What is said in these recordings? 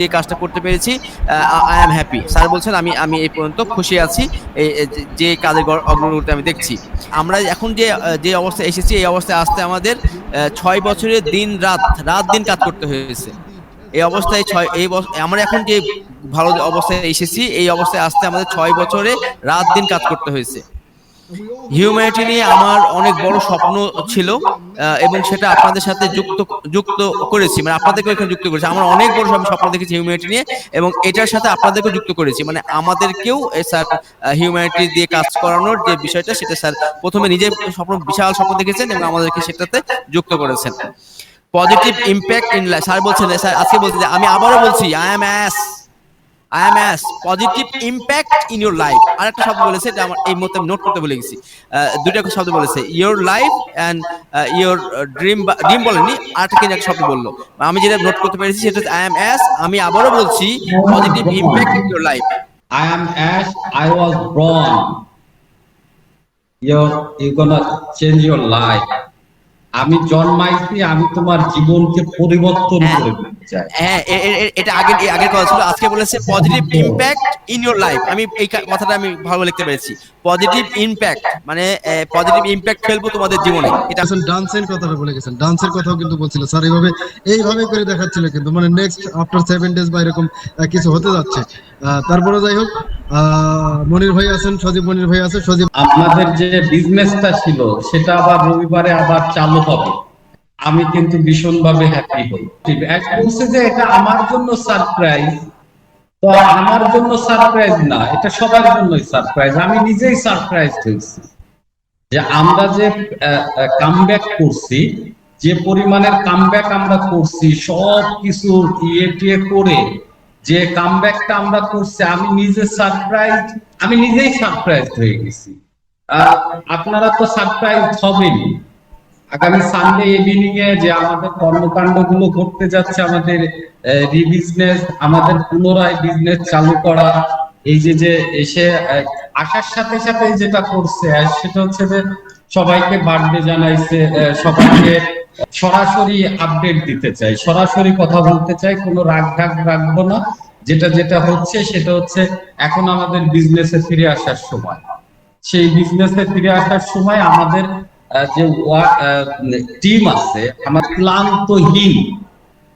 এই কাজটা করতে পেরেছি আই এম হ্যাপি স্যার বলছেন, আমি আমি এই পর্যন্ত খুশি আছি। এই- যে- কাজের অগ্রগতি আমি দেখছি। আমরা এখন যে যে অবস্থায় এসেছি, এই অবস্থায় আসতে আমাদের ছয় বছরের দিন রাত রাত দিন কাজ করতে হয়েছে। এই অবস্থায় ছয়, এই আমরা এখন যে ভালো অবস্থায় এসেছি, এই অবস্থায় আসতে আমাদের ছয় বছরে রাত দিন কাজ করতে হয়েছে। হিউম্যানিটি নিয়ে আমার অনেক বড় স্বপ্ন ছিল। এবং সেটা আপনাদের সাথে যুক্ত যুক্ত করেছি। মানে আপনাদেরকে এখানে যুক্ত করেছি। আমার অনেক বড় স্বপ্ন- স্বপ্ন দেখেছি হিউম্যানিটি নিয়ে, এবং এটার সাথে আপনাদেরকেও যুক্ত করেছি। মানে আমাদেরকেও স্যার হিউম্যানিটি দিয়ে কাজ করানোর যে বিষয়টা, সেটা স্যার প্রথমে নিজে স্বপ্ন, বিশাল স্বপ্ন দেখেছেন এবং আমাদেরকে সেটাতে যুক্ত করেছেন। Positive impact in life sir বলছেন, স্যার, আজকে বলছি যে, আমি আবারও বলছি I am Ash I am Ash positive impact in your life আর একটা শব্দ বলেছে এটা আমার এই মতো নোট করতে ভুলে গেছি দুটো শব্দ বলেছে your life and your dream dream বলেনি আর একটা কিন্তু একটা শব্দ বলল আমি যেটা নোট করতে পেরেছি সেটা আই এম অ্যাস আমি আবারও বলছি positive impact in your life I am Ash. I was born. You're you're gonna change your life. আমি জন্মাইছি আমি তোমার জীবনকে পরিবর্তন হ্যাঁ। করে চাই। হ্যাঁ এটা আগের এই আগের কথা ছিল। আজকে বলেছে positive impact in your life আমি এই কথাটা আমি ভালো লিখতে পেরেছি। পজিটিভ ইম্প্যাক্ট মানে পজিটিভ ইম্প্যাক্ট ফেলব তোমাদের জীবনে। এটা আসলে ডান্সের কথাটা বলে গেছেন। ডান্সের কথাও কিন্তু বলছিল। স্যার এইভাবে এইভাবে করে দেখাচ্ছিল কিন্তু। মানে নেক্সট আফটার সেভেন ডেজ বা এরকম কিছু হতে যাচ্ছে। আহ, তারপরে যাই হোক মনির ভাই আছেন, সজীব মনির ভাই আছে, সজীব আমাদের যে বিজনেসটা ছিল, সেটা আবার রবিবারে আবার চালু হবে। আমি কিন্তু ভীষণভাবে হ্যাপি হই। বলছে যে এটা আমার জন্য সারপ্রাইজ তো আমার জন্য সারপ্রাইজ না, এটা সবার জন্যই সারপ্রাইজ আমি নিজেই সারপ্রাইজ হয়েছি। যে আমরা যে কামব্যাক করছি, যে পরিমাণের কামব্যাক আমরা করছি সব কিছু ইয়ে টিয়ে করে যে কামব্যাকটা আমরা করছি, আমি নিজে সারপ্রাইজ আমি নিজেই সারপ্রাইজ হয়ে গেছি। আপনারা তো সারপ্রাইজ হবেনই আগামী সানডে ইভিনিং এ যে আমাদের কর্মকাণ্ডগুলো ঘটতে যাচ্ছে, আমাদের রিবিজনেস আমাদের পুনরায় বিজনেস চালু করা, এই যে যে এসে আসার সাথে সাথে যেটা করছে, সেটা হচ্ছে যে সবাইকে বার্থডে জানাইছে সবাইকে সরাসরি আপডেট দিতে চাই। সরাসরি কথা বলতে চাই, কোনো রাগ ঢাক রাখব না। যেটা যেটা হচ্ছে, সেটা হচ্ছে এখন আমাদের বিজনেসে ফিরে আসার সময়। সেই বিজনেসে ফিরে আসার সময় আমাদের যে টিম আছে, আমার ক্লান্তহীন।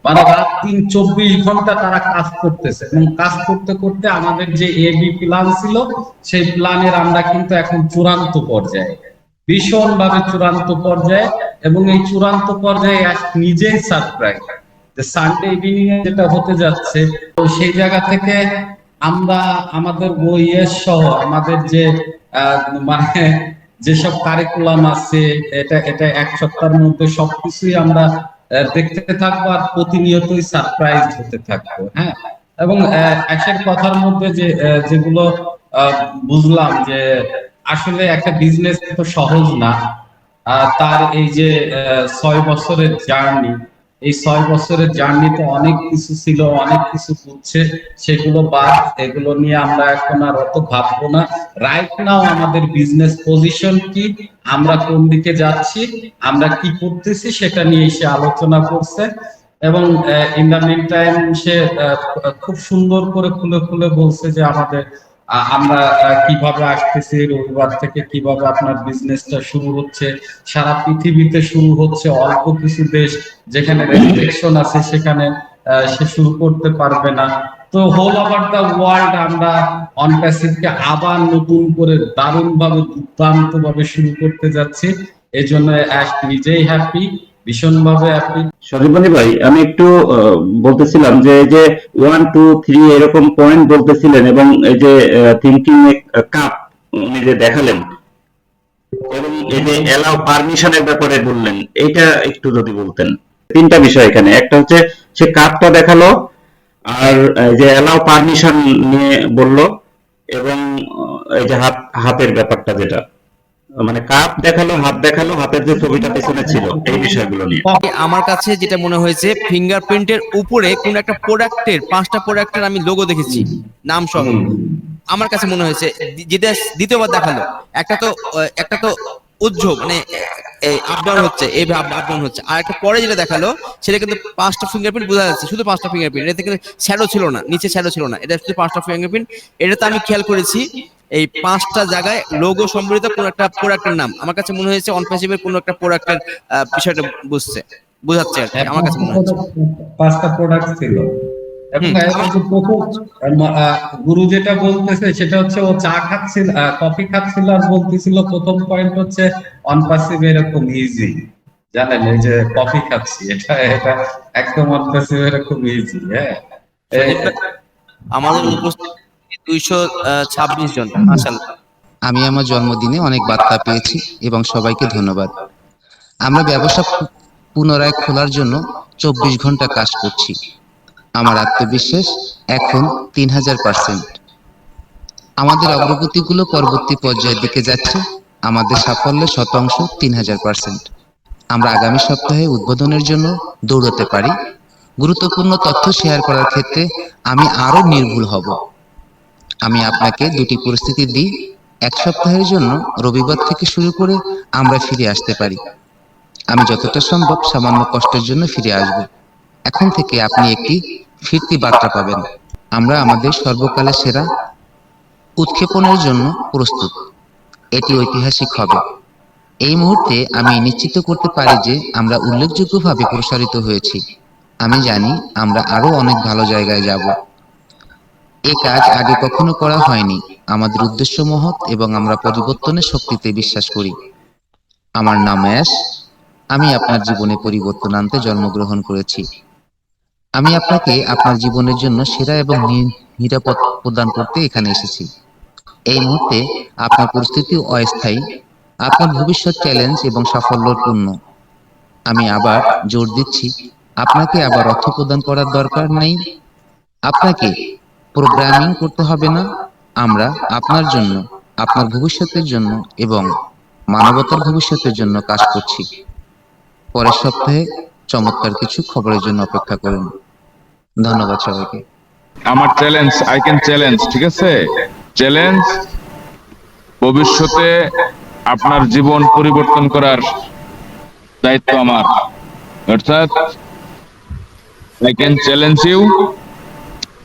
মানে রাত তিন চব্বিশ ঘণ্টা তারা কাজ করতেছে। এবং কাজ করতে করতে আমাদের যে এবি প্ল্যান ছিল, সেই প্ল্যানের আমরা কিন্তু এখন চূড়ান্ত পর্যায়ে। ভীষণ ভাবে চূড়ান্ত পর্যায়ে এবং এই চূড়ান্ত পর্যায়ে নিজেই সারপ্রাইজ যে সানডে ইভিনিং এ যেটা হতে যাচ্ছে, তো সেই জায়গা থেকে আমরা আমাদের বইয়ের সহ আমাদের যে মানে যেসব কারিকুলাম আছে, এটা এটা এক সপ্তাহের মধ্যে সবকিছুই আমরা দেখতে থাকব আর প্রতিনিয়তই সারপ্রাইজ হতে থাকব হ্যাঁ? এবং একের কথার মধ্যে যে যেগুলো বুঝলাম যে আসলে একটা বিজনেস তো সহজ না। তার এই যে ছয় বছরের জার্নি এই ছয় বছরের জার্নিতে অনেক কিছু ছিল, অনেক কিছু হচ্ছে। সেগুলো বাদ, এগুলো নিয়ে আমরা এখন আর অত ভাববো না। রাইট নাও আমাদের বিজনেস পজিশন কি? আমরা কোন দিকে যাচ্ছি? আমরা কি করতেছি? সেটা নিয়ে সে আলোচনা করছে। এবং ইন দ্য মিন টাইম সে খুব সুন্দর করে খুলে খুলে বলছে যে আমাদের আমরা কীভাবে আসতেছি, রবিবার থেকে কীভাবে আপনার বিজনেসটা শুরু হচ্ছে? সারা পৃথিবীতে শুরু হচ্ছে অল্প কিছু দেশ, যেখানে রেস্ট্রিকশন আছে, সেখানে সে শুরু করতে পারবে না। তো হোল ওভার দ্য ওয়ার্ল্ড আমরা অন প্যাসিভকে আবার নতুন করে দারুণ ভাবে দুর্দান্ত ভাবে শুরু করতে যাচ্ছি। এই জন্য অ্যাশ নিজেই হ্যাপি ভীষণ ভাবে হ্যাপি সজীবনী ভাই, আমি একটু বলতেছিলাম যে যে ওয়ান টু থ্রি এরকম পয়েন্ট বলতেছিলেন এবং এই যে থিঙ্কিং কাপ উনি যে দেখালেন, এবং এই যে পারমিশনের ব্যাপারে বললেন এইটা একটু যদি বলতেন। তিনটা বিষয় এখানে। একটা হচ্ছে, সে কাপটা দেখাল, আর যে এলাও পারমিশন নিয়ে বলল, এবং এই যে হাত, হাতের ব্যাপারটা যেটা। মানে কাপ দেখাল হাত দেখাল হাতের যে ছবিটা পেছনে ছিল এই বিষয়গুলো নিয়ে। আমার কাছে যেটা মনে হয়েছে ফিঙ্গারপ্রিন্টের উপরে কোন একটা প্রোডাক্টের পাঁচটা প্রোডাক্টের আমি লোগো দেখেছি নাম সহ। আমার কাছে মনে হয়েছে যেটা দ্বিতীয়বার দেখাল একটা তো একটা তো উজ্জ্বল মানে এই আপডাউন হচ্ছে এই আপডাউন হচ্ছে। আর একটা পরে যেটা দেখাল সেটা কিন্তু পাঁচটা ফিঙ্গারপ্রিন্ট বোঝা যাচ্ছে শুধু পাঁচটা ফিঙ্গারপ্রিন্ট এটাতে কিন্তু শ্যাডো ছিল না নিচে শ্যাডো ছিল না এটা শুধু পাঁচটা ফিঙ্গারপ্রিন্ট এটা তো আমি খেয়াল করেছি এই পাঁচটা জায়গায় লোগো সম্বলিত কোন একটা প্রোডাক্টের নাম। আমার কাছে মনে হয়েছে অনপেসিভের কোন একটা প্রোডাক্টের বিষয়টা বুঝছে বুঝাচ্ছে আর আমার কাছে মনে হচ্ছে। পাঁচটা প্রোডাক্ট ছিল। গুরু যেটা বলতেছে সেটা হচ্ছে ও চা খাচ্ছিল কফি খাচ্ছিল আর বলতেছিল প্রথম পয়েন্ট হচ্ছে অনপাসিভ এরকম ইজি জানেন এই যে কফি খাচ্ছি এটা এটা একদম অনপাসিভ এরকম ইজি হ্যাঁ? আমাদের উপস্থিত দুইশো ছাব্বিশ জন। আমি আমার জন্মদিনে অনেক বার্তা পেয়েছি এবং সবাইকে ধন্যবাদ। আমরা ব্যবসা পুনরায় খোলার জন্য চব্বিশ ঘণ্টা কাজ করছি। আমার আত্মবিশ্বাস এখন তিন হাজার পার্সেন্ট। আমাদের অগ্রগতিগুলো পরবর্তী পর্যায়ের দিকে যাচ্ছে। আমাদের সাফল্যের শতাংশ তিন হাজার পার্সেন্ট। আমরা আগামী সপ্তাহে উদ্বোধনের জন্য দৌড়তে পারি। গুরুত্বপূর্ণ তথ্য শেয়ার করার ক্ষেত্রে আমি আরও নির্ভুল হব। আমি আপনাকে দুটি পরিস্থিতি দিই। এক সপ্তাহের জন্য রবিবার থেকে শুরু করে আমরা ফিরে আসতে পারি। আমি যতটা সম্ভব সামান্য কষ্টের জন্য ফিরে আসব। এখন থেকে আপনি একটি ফিরতি বার্তা পাবেন। আমরা আমাদের সর্বকালের সেরা উৎক্ষেপণের জন্য প্রস্তুত। এটি ঐতিহাসিক হবে। এই মুহূর্তে আমি নিশ্চিত করতে পারি যে আমরা উল্লেখযোগ্যভাবে প্রসারিত হয়েছি। আমি জানি আমরা আরও অনেক ভালো জায়গায় যাব। এই কাজ আগে কখনো করা হয়নি। আমাদের উদ্দেশ্য মহৎ এবং আমরা পরিবর্তনের শক্তিতে বিশ্বাস করি। আমার নাম অ্যাশ। আমি আপনার জীবনে পরিবর্তন আনতে জন্মগ্রহণ করেছি। আমি আপনাকে আপনার জীবনের জন্য সেরা এবং নিরাপদ প্রদান করতে এখানে এসেছি। এই মুহূর্তে আপনার পরিস্থিতি অস্থায়ী। আপনার ভবিষ্যৎ চ্যালেঞ্জ এবং সাফল্যর পূর্ণ। আমি আবার জোর দিচ্ছি। আপনাকে আবার অর্থ প্রদান করার দরকার নেই। আপনাকে প্রোগ্রামিং করতে হবে না। আমরা আপনার জন্য, আপনার ভবিষ্যতের জন্য এবং মানবতার ভবিষ্যতের জন্য কাজ করছি। পরের সপ্তাহে চমৎকার কিছু খবরের জন্য অপেক্ষা করুন। ধন্যবাদ সবাইকে। আমার চ্যালেঞ্জ আই ক্যান চ্যালেঞ্জ ঠিক আছে? চ্যালেঞ্জ ভবিষ্যতে আপনার জীবন পরিবর্তন করার দায়িত্ব আমার। অর্থাৎ I can challenge you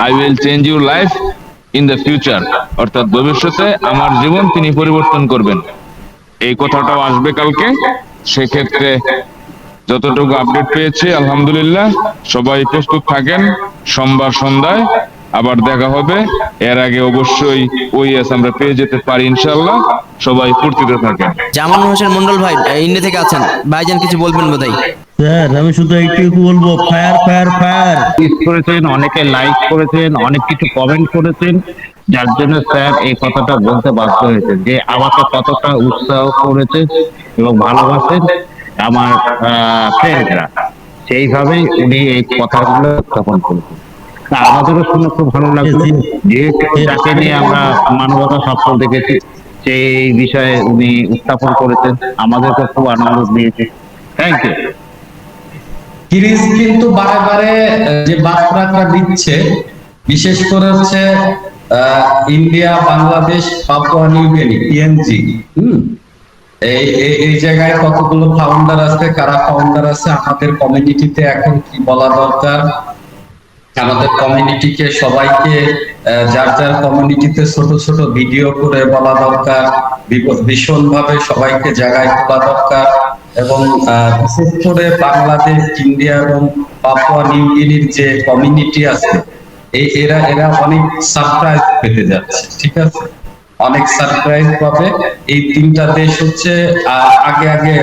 I will change your life in the future অর্থাৎ ভবিষ্যতে আমার জীবন তিনি পরিবর্তন করবেন। এই কথাটাও আসবে কালকে। সেক্ষেত্রে যতটুকু আপডেট পেয়েছি, আলহামদুলিল্লাহ, সবাই প্রস্তুত থাকেন। সোমবার সন্ধ্যায় আবার দেখা হবে। এর আগে অবশ্যই ওই এস আমরা পেয়ে যেতে পারি ইনশাল্লাহ সবাই ফুর্তিতে থাকেন। জামান হোসেন মন্ডল ভাই ইন্ডিয়া থেকে আছেন। ভাইজান কিছু বলবেন বোধহয়? স্যার আমি শুধু একটু বলব ফায়ার ফায়ার ফায়ার। করেছেন অনেকে লাইক করেছেন অনেক কিছু কমেন্ট করেছেন। যার জন্য স্যার এই কথাটা বলতে বাধ্য হয়েছে যে আমাকে কতটা উৎসাহ করেছে এবং ভালোবাসেন আমার ফ্রেন্ডরা সেইভাবেই উনি এই কথাগুলো উত্থাপন করেছেন। আমাদেরও শুনে খুব ভালো লাগল। যাকে নিয়ে আমরা মানবতা সফল দেখেছি সেই বিষয়ে উনি উত্থাপন করেছেন আমাদেরকে খুব আনন্দ দিয়েছে। থ্যাংক ইউ কিরিজ কিন্তু বারে বারে যে বার্তাটা দিচ্ছে বিশেষ করে হচ্ছে India Bangladesh Papua New Guinea PNG হুম? এই এই- এই জায়গায় কতগুলো ফাউন্ডার আছে কারা ফাউন্ডার আছে আমাদের কমিউনিটিতে এখন কি বলা দরকার? আমাদের কমিউনিটিকে সবাইকে যার যার কমিউনিটিতে ছোট ছোট ভিডিও করে বলা দরকার ভীষণ ভাবে সবাইকে জায়গায় তোলা দরকার এবং বিশেষ করে বাংলাদেশ, ইন্ডিয়া এবং পাপুয়া নিউ গিনির যে কমিউনিটি আছে এই এরা এরা অনেক সারপ্রাইজ পেতে যাচ্ছে, ঠিক আছে? অনেক সারপ্রাইজ পাবে। এই তিনটা দেশ হচ্ছে আগে আগে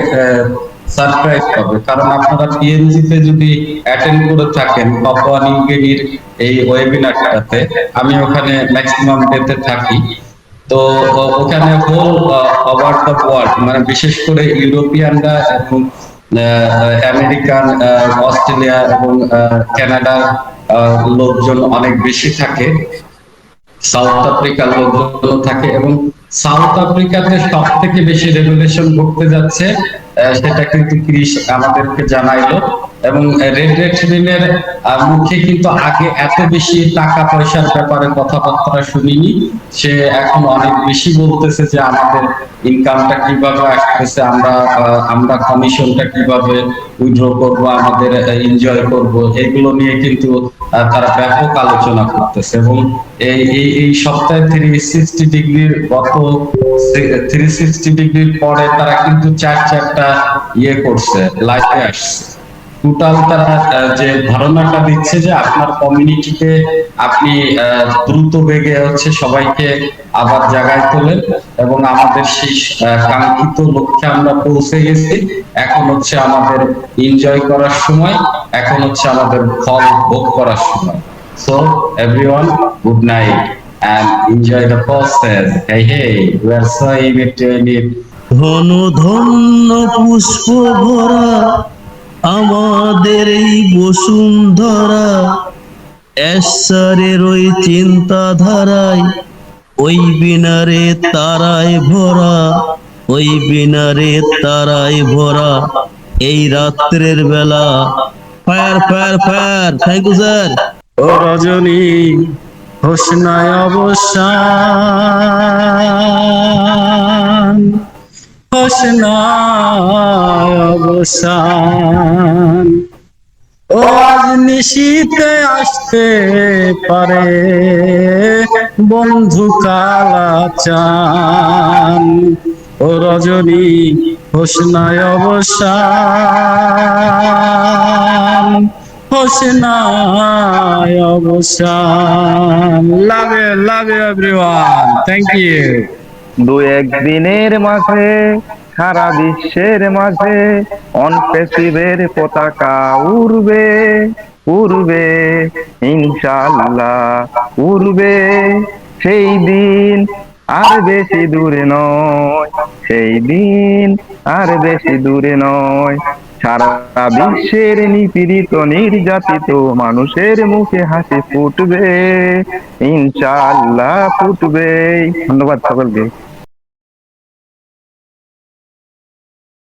সারপ্রাইজ পাবে কারণ আপনারা পিএনজি তে যদি অ্যাটেন্ড করে থাকেন পাপুয়া নিউ গিনির এই ওয়েবিনারটাতে আমি ওখানে ম্যাক্সিমাম ডেতে থাকি। তো ওখানে হোল ওভার দ্য ওয়ার্ল্ড মানে বিশেষ করে ইউরোপিয়ানরা এবং আমেরিকান অস্ট্রেলিয়া এবং কানাডার লোকজন অনেক বেশি থাকে। সাউথ আফ্রিকার লোকজন থাকে এবং সাউথ আফ্রিকাতে সব থেকে বেশি রেগুলেশন ঘটতে যাচ্ছে সেটা কিন্তু ক্রিস আমাদেরকে জানাইলো। এবং রেড রেড ঋণের মুখে কিন্তু আগে এত বেশি টাকা পয়সার ব্যাপারে কথাবার্তা শুনিনি। সে এখন অনেক বেশি বলতেছে যে আমাদের ইনকামটা কীভাবে আসতেছে, আমরা আমরা কমিশনটা কীভাবে উইথড্র করব, আমাদের এনজয় করব, এগুলো নিয়ে কিন্তু তারা ব্যাপক আলোচনা করতেছে। এবং এই এই সপ্তাহে থ্রি সিক্সটি ডিগ্রির গত থ্রি সিক্সটি ডিগ্রির পরে তারা কিন্তু চার চারটা ইয়ে করছে আসছে টোটাল তারা যে ধারণাটা দিচ্ছে যে আপনার কমিউনিটিতে আপনি দ্রুত বেগে হচ্ছে সবাইকে আবার তোলেন এবং আমাদের সেই কাঙ্ক্ষিত লক্ষ্যে আমরা পৌঁছে গেছি এখন হচ্ছে আমাদের এনজয় করার সময় এখন হচ্ছে আমাদের ফল ভোগ করার সময় so everyone good night and enjoy the process. Hey, hey. ধন ধন্য পুষ্প ভরা আমাদের এই বসুন্ধরা। ঈশ্বরের ওই চিন্তাধারায়, ওই বিনারে তারায় ভরা, ওই বিনারে তারায় ভরা। এই রাত্রের বেলা, fire fire fire thank you sir ও রজনী, হোসনায় অবসান। অবসান। ও আজ নিশীতে আসতে পারে বন্ধু কালা চান ও রজনী হোসনায় অবসান। হোসনায় অবসান। Love love everyone thank you দু একদিনের মাঝে, সারা বিশ্বের মাঝে অনপেসিভের পতাকা উড়বে উড়বে ইনশাল্লাহ উড়বে। সেই দিন আর বেশি দূরে নয়, সেই দিন আর বেশি দূরে নয়। সারা বিশ্বের নিপীড়িত, নির্যাতিত মানুষের মুখে হাসি ফুটবে, ইনশাআল্লাহ ফুটবে। ধন্যবাদ সকলকে।